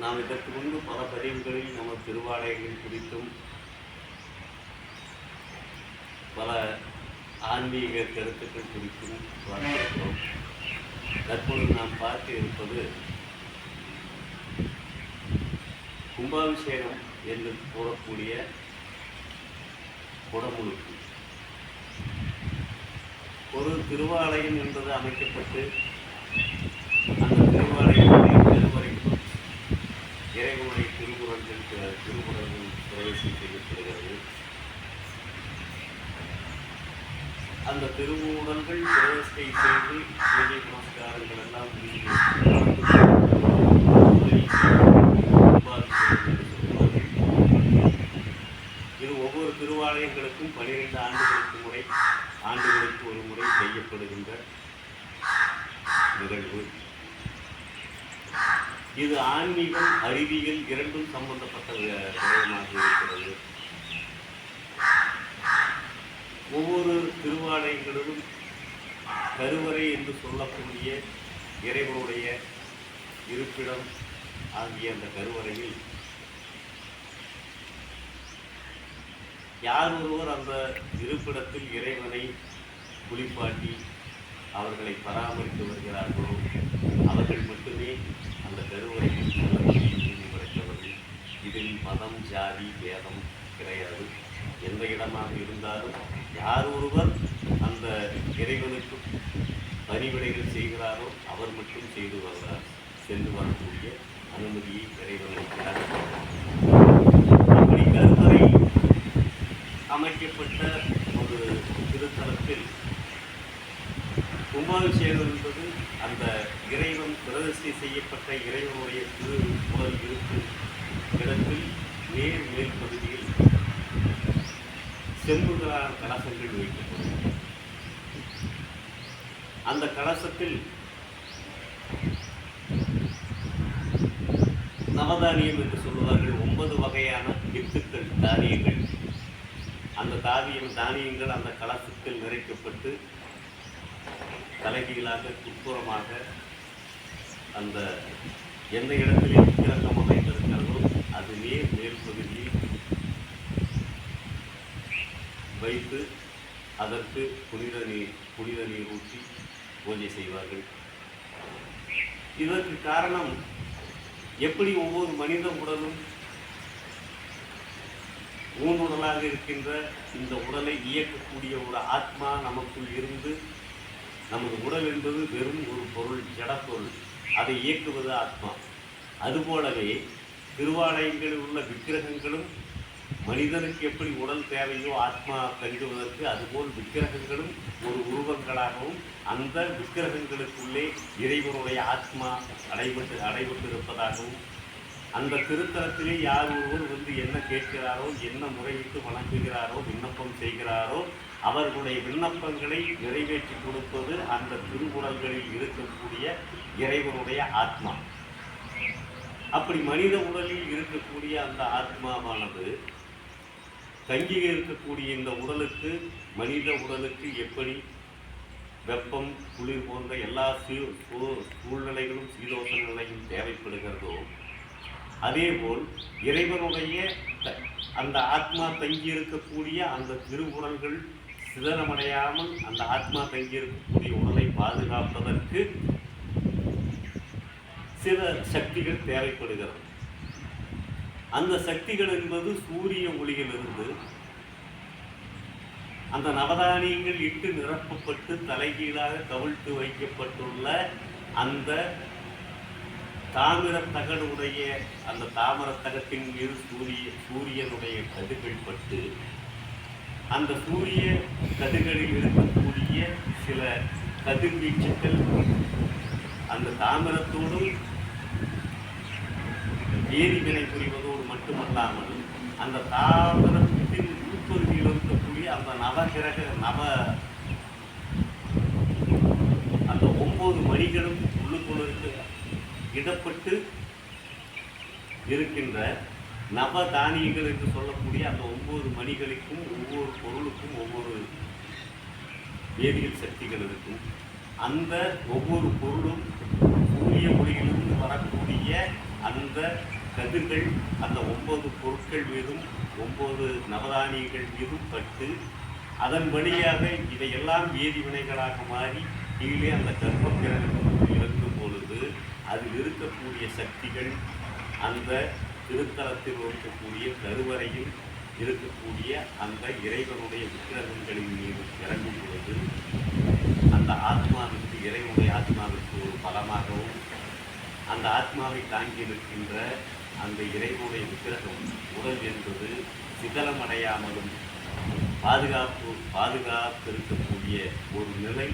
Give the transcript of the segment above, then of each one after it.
நாம் இதற்கு முன்பு பல பதிவுகளில் நமது திருவாலயங்கள் குறித்தும் பல ஆன்மீக கருத்துக்கள் குறித்தும் பார்த்திருக்கிறோம். தற்பொழுது நாம் பார்த்து இருப்பது கும்பாபிஷேகம் என்று கூறக்கூடிய குடமுழுக்கு. ஒரு திருவாலயம் என்பது அமைக்கப்பட்டு அந்த திருவாலயத்தை திருவரைக்கும் இறைவனுடைய திருக்குறள்கள் தி- திருக்குறள்கள் பிரவேசம் செய்யப்படுகிறது. அந்த திருமூடல்கள் பிரவேசத்தை செய்து பூஜை புனஸ்காரங்கள் எல்லாம் முடிந்து இது தேவாலயங்களுக்கும் பனிரெண்டு ஆண்டுகளுக்கு முறை ஆண்டுகளுக்கு ஒரு முறை செய்யப்படுகின்ற நிகழ்வு. இது ஆன்மீகம் அறிவியல் இரண்டும் சம்பந்தப்பட்ட விடயமாக இருக்கிறது. ஒவ்வொரு திருவாலயங்களிலும் கருவறை என்று சொல்லக்கூடிய இறைவனுடைய இருப்பிடம் ஆகிய அந்த கருவறையில் யார் ஒருவர் அந்த இருப்பிடத்தில் இறைவனை குளிப்பாட்டி அவர்களை பராமரித்து வருகிறார்களோ அவர்கள் மட்டுமே அந்த கருவறையில் நீதி படைத்தவர்கள். இதில் மதம் ஜாதி பேதம் கிடையாது. எந்த இடமாக இருந்தாலும் யார் ஒருவர் அந்த இறைவனுக்கு பணிவிடைகள் செய்கிறாரோ அவர் மட்டும் செய்து வருகிறார். சென்று வரக்கூடிய அனுமதியை இறைவன் அளிக்கிறார் அப்படி கருவறை அமைக்கப்பட்ட ஒரு திருத்தலத்தில் கும்பாபிஷேகம் என்பது அந்த இறைவன் பிரதிஷ்டை செய்யப்பட்ட இறைவனுடைய திரு உடல் இருக்கும் இடத்தில் நேர் மேல் பகுதியில் செம்புகளான கலசங்கள் வைக்கப்படும் அந்த கலசத்தில் நவதானியம் என்று சொல்லுவார்கள். ஒன்பது வகையான வித்துக்கள் தானியங்கள். அந்த தானியம் தானியங்கள் அந்த கலசத்தில் நிறைக்கப்பட்டு தலைகீழாக உட்புறமாக அந்த எந்த இடத்தில் விக்கிரகம் அமைந்திருக்கிறதோ அது நேர் மேல் பகுதியில் வைத்து அதற்கு புனித நீர் புனித நீர் ஊற்றி பூஜை செய்வார்கள். இதற்கு காரணம் எப்படி ஒவ்வொரு மனித உடலும் ஊனுடலாக இருக்கின்ற இந்த உடலை இயக்கக்கூடிய ஒரு ஆத்மா நமக்குள் இருந்து நமது உடல் என்பது வெறும் ஒரு பொருள் ஜடப்பொருள். அதை இயக்குவது ஆத்மா. அதுபோலவே திருவாலயங்களில் உள்ள விக்கிரகங்களும் மனிதனுக்கு எப்படி உடல் தேவையோ ஆத்மா தங்குவதற்கு அதுபோல் விக்கிரகங்களும் ஒரு உருவங்களாகவும் அந்த விக்கிரகங்களுக்குள்ளே இறைவனுடைய ஆத்மா அடைபட்டு அடைபட்டு இருப்பதாகவும் அந்த திருத்தலத்திலே யார் ஒருவர் வந்து என்ன கேட்கிறாரோ என்ன முறையிட்டு வணங்குகிறாரோ விண்ணப்பம் செய்கிறாரோ அவர்களுடைய விண்ணப்பங்களை நிறைவேற்றி கொடுப்பது அந்த திருவுடல்களில் இருக்கக்கூடிய இறைவனுடைய ஆத்மா. அப்படி மனித உடலில் இருக்கக்கூடிய அந்த ஆத்மாவானது தங்கி இருக்கக்கூடிய இந்த உடலுக்கு மனித உடலுக்கு எப்படி வெப்பம் குளிர் போன்ற எல்லா சூ- சூழ்நிலைகளும் சீதோஷ நிலையும் தேவைப்படுகிறதோ அதேபோல் இறைவனுடைய அந்த ஆத்மா தங்கி இருக்கக்கூடிய அந்த திருவுடல்கள் சிதறமடையாமல் அந்த ஆத்மா தங்கி இருக்கக்கூடிய உடலை பாதுகாப்பதற்கு சில சக்திகள் தேவைப்படுகிறது. அந்த சக்திகள் என்பது சூரிய ஒளியிலிருந்து அந்த நவதானியங்கள் இட்டு நிரப்பப்பட்டு தலைகீழாக கவிழ்த்து வைக்கப்பட்டுள்ள அந்த தாமிர தகடுடைய அந்த தாமிர தகட்டின் மீது சூரிய சூரியனுடைய கதிர்கள் பட்டு அந்த சூரிய கதிர்களில் இருக்கக்கூடிய சில கதிர்வீச்சுக்கள் அந்த தாமிரத்தோடும் வேதிவினை புரிவதோடு மட்டுமல்லாமல் அந்த தாவரத்தின் உட்பகுதியில் இருக்கக்கூடிய அந்த நவகிரக நவ அந்த ஒன்பது மணிகளும் உள்ளுக்குள் இருக்கு இடப்பட்டு இருக்கின்ற நவ தானியங்கள் என்று சொல்லக்கூடிய அந்த ஒன்பது மணிகளுக்கும் ஒவ்வொரு பொருளுக்கும் ஒவ்வொரு வேதியியல் சக்திகள் இருக்கும். அந்த ஒவ்வொரு பொருளும் சூரிய ஒளியிலிருந்து வரக்கூடிய அந்த கதிர்கள் அந்த ஒன்பது பொருட்கள் மீதும் ஒன்பது நவதானியங்கள் மீதும் பட்டு அதன் வழியாக இதையெல்லாம் வேதிவினைகளாக மாறி கீழே அந்த கர்ப்பம் இறக்கும் பொழுது அதில் இருக்கக்கூடிய சக்திகள் அந்த திருத்தலத்தில் இருக்கக்கூடிய கருவறையில் இருக்கக்கூடிய அந்த இறைவனுடைய விக்கிரகங்களின் மீது இறங்கும் பொழுது அந்த ஆத்மாவிற்கு இறைவனுடைய ஆத்மாவிற்கு ஒரு பலமாகவும் அந்த ஆத்மாவை தாங்கி நிற்கின்ற அந்த இறைவனுடைய விக்கிரகம். உடல் என்பது சிதலமடையாமலும் பாதுகாப்பு பாதுகாத்திருக்கக்கூடிய ஒரு நிலை.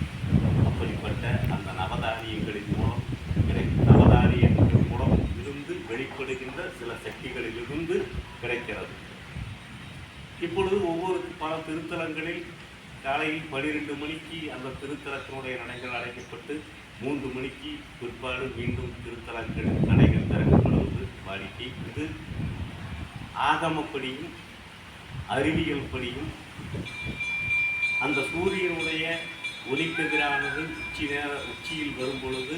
அப்படிப்பட்ட அந்த நவதானியங்களின் மூலம் கிடை நவதானியங்கள் மூலம் இருந்து வெளிப்படுகின்ற சில சக்திகளிலிருந்து கிடைக்கிறது. இப்பொழுது ஒவ்வொரு பல திருத்தலங்களில் காலையில் பன்னிரெண்டு மணிக்கு அந்த திருத்தலத்தினுடைய நடைகள் அடைக்கப்பட்டு மூன்று மணிக்கு பிற்பாடு மீண்டும் திருத்தலங்கள் திறக்கப்படுவது இது ஆகமப்படியும் அறிவியல் படியும் அந்த சூரியனுடைய ஒளிக்கதிரானது உச்சி நேர உச்சியில் வரும் பொழுது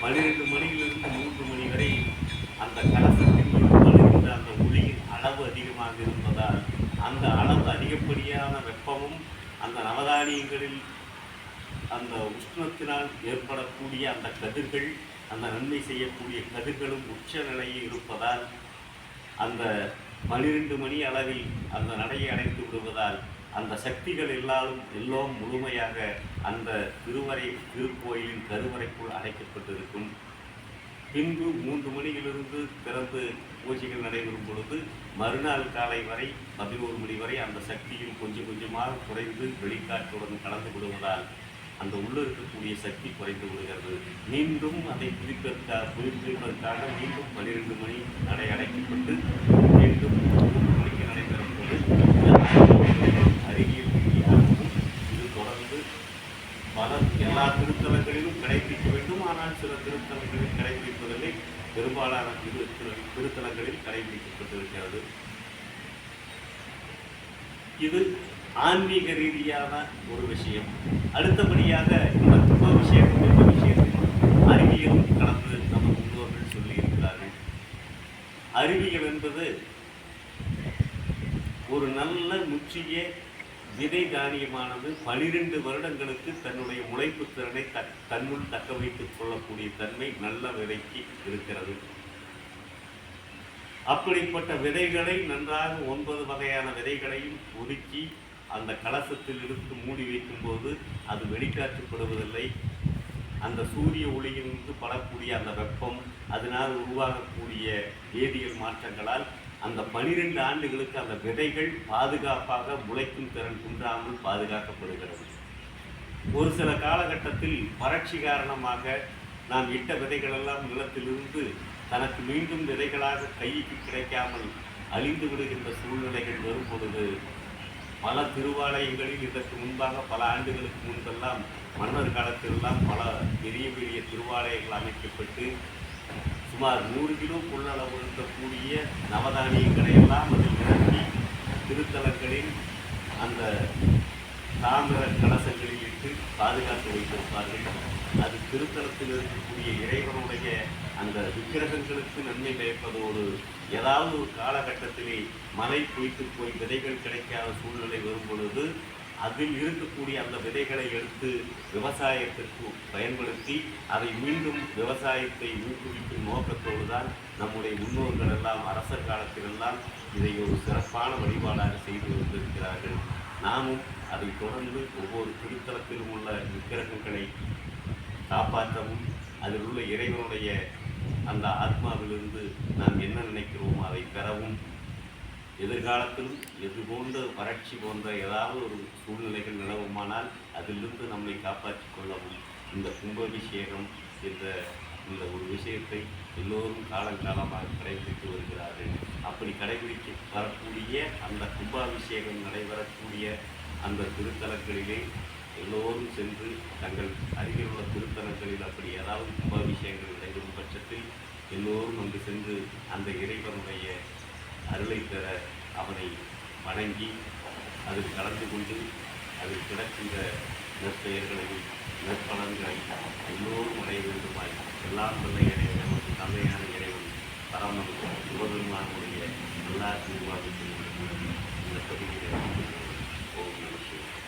பன்னிரெண்டு மணியிலிருந்து மூன்று மணி வரை அந்த கலசத்தின் அந்த ஒளியின் அளவு அதிகமாக இருப்பதால் அந்த அளவு அதிகப்படியான வெப்பமும் அந்த நவதானியங்களில் அந்த உஷ்ணத்தினால் ஏற்படக்கூடிய அந்த கதிர்கள் அந்த நன்மை செய்யக்கூடிய கதிர்களும் உச்ச நிலையில் இருப்பதால் அந்த பனிரெண்டு மணி அளவில் அந்த நடையை அடைத்து விடுவதால் அந்த சக்திகள் எல்லாரும் எல்லாம் முழுமையாக அந்த திருவரை திருக்கோயிலின் கருவறைக்குள் அடைக்கப்பட்டிருக்கும். பின்பு மூன்று மணியிலிருந்து திறந்து பூஜைகள் நடைபெறும் பொழுது மறுநாள் காலை வரை பதினோரு மணி வரை அந்த சக்தியும் கொஞ்சம் கொஞ்சமாக குறைந்து வெளிக்காற்றுடன் கலந்து விடுவதால் அந்த உள்ளே இருக்கக்கூடிய சக்தி குறைந்து விடுகிறது. மீண்டும் அதை புதுப்பிற்காக புதுப்பிப்பதற்காக மீண்டும் பன்னிரெண்டு மணி நடை அடைக்கப்பட்டு மீண்டும் மணிக்கு நடைபெறும் போது அறிவியல் இது தொடர்ந்து பல எல்லா திருத்தலங்களிலும் கடைபிடிக்க வேண்டும். ஆனால் சில திருத்தலங்களில் கடைபிடிப்பதில்லை. பெரும்பாலான திரு- திருத்தலங்களில் கடைபிடிக்கப்பட்டிருக்கிறது. இது ஆன்மீக ரீதியான ஒரு விஷயம். அடுத்தபடியாக இந்த கும்ப விஷயம் கும்ப விஷயத்தில் அறிவியல் கலந்து நம்ம முன்னோர்கள் சொல்லியிருக்கிறார்கள். அறிவியல் என்பது ஒரு நல்ல முற்றிய விதை தானியமானது பனிரெண்டு வருடங்களுக்கு தன்னுடைய உழைப்பு திறனை த- தன்னுள் தக்க வைத்துக் கொள்ளக்கூடிய தன்மை நல்ல விதைக்கு இருக்கிறது. அப்படிப்பட்ட விதைகளை நன்றாக ஒன்பது வகையான விதைகளையும் ஒதுக்கி அந்த கலசத்தில் இருந்து மூடி வைக்கும்போது அது வெளிக்காற்றுப்படுவதில்லை. அந்த சூரிய ஒளியிலிருந்து படக்கூடிய அந்த வெப்பம் அதனால் உருவாகக்கூடிய வேதியியல் மாற்றங்களால் அந்த பனிரெண்டு ஆண்டுகளுக்கு அந்த விதைகள் பாதுகாப்பாக முளைக்கும் திறன் குன்றாமல் பாதுகாக்கப்படுகிறது. ஒரு சில காலகட்டத்தில் வறட்சி காரணமாக நாம் இட்ட விதைகளெல்லாம் நிலத்திலிருந்து தனக்கு மீண்டும் விதைகளாக கைக்கு கிடைக்காமல் அழிந்து விடுகின்ற சூழ்நிலைகள் வரும் பொழுது பல திருவாலயங்களில் இதற்கு முன்பாக பல ஆண்டுகளுக்கு முன்பெல்லாம் மன்னர் காலத்திலெல்லாம் பல பெரிய பெரிய திருவாலயங்கள் அமைக்கப்பட்டு சுமார் நூறு கிலோ கொள்ளளவு இருக்கக்கூடிய நவதானியங்களை எல்லாம் அதில் நிரப்பி திருத்தலங்களில் அந்த தாமிர கலசங்களில் இட்டு பாதுகாத்து வைத்திருப்பார்கள். அது திருத்தலத்தில் இருக்கக்கூடிய இறைவனுடைய அந்த விக்கிரகங்களுக்கு நன்மை கிடைப்பதோடு ஏதாவது ஒரு காலகட்டத்திலே மழை பொய்த்து போய் விதைகள் கிடைக்காத சூழ்நிலை வரும் பொழுது அதில் இருக்கக்கூடிய அந்த விதைகளை எடுத்து விவசாயத்திற்கு பயன்படுத்தி அதை மீண்டும் விவசாயத்தை ஊக்குவிக்கும் நோக்கத்தோடு தான் நம்முடைய முன்னோர்கள் எல்லாம் அரசர் காலத்திலெல்லாம் இதை ஒரு சிறப்பான வழிபாடாக செய்து வந்திருக்கிறார்கள் நாமும் அதை தொடர்ந்து ஒவ்வொரு திருத்தலத்திலும் உள்ள விக்கிரகங்களை காப்பாற்றவும் அதில் உள்ள இறைவனுடைய அந்த ஆத்மாவிலிருந்து நாம் என்ன நினைக்கிறோமோ அதை பெறவும் எதிர்காலத்திலும் எது போன்ற வறட்சி போன்ற ஏதாவது ஒரு சூழ்நிலைகள் நிலவுமானால் அதிலிருந்து நம்மை காப்பாற்றிக் கொள்ளவும் இந்த கும்பாபிஷேகம் என்ற இந்த ஒரு விஷயத்தை எல்லோரும் காலங்காலமாக கடைபிடித்து வருகிறார்கள். அப்படி கடைபிடித்து வரக்கூடிய அந்த கும்பாபிஷேகம் நடைபெறக்கூடிய அந்த திருத்தலங்களிலே எல்லோரும் சென்று தங்கள் அருகில் உள்ள திருத்தலங்களில் அப்படி ஏதாவது கும்பாபிஷேகங்கள் நடைபெறும் பட்சத்தில் எல்லோரும் அங்கு சென்று அந்த இறைவனுடைய அருளை பெற அவனை வணங்கி அதில் கலந்து கொண்டு அதில் கிடக்கின்ற நற்பெயர்களையும் நற்பலன்களையும் எல்லோரும் அடைய வேண்டுமாய் எல்லாம் நல்ல இறைவன் நமக்கு தந்தையான இறைவன் பராமரிக்கும் சிவபெருமானுடைய எல்லா திருவாதிக்கும் Thank you.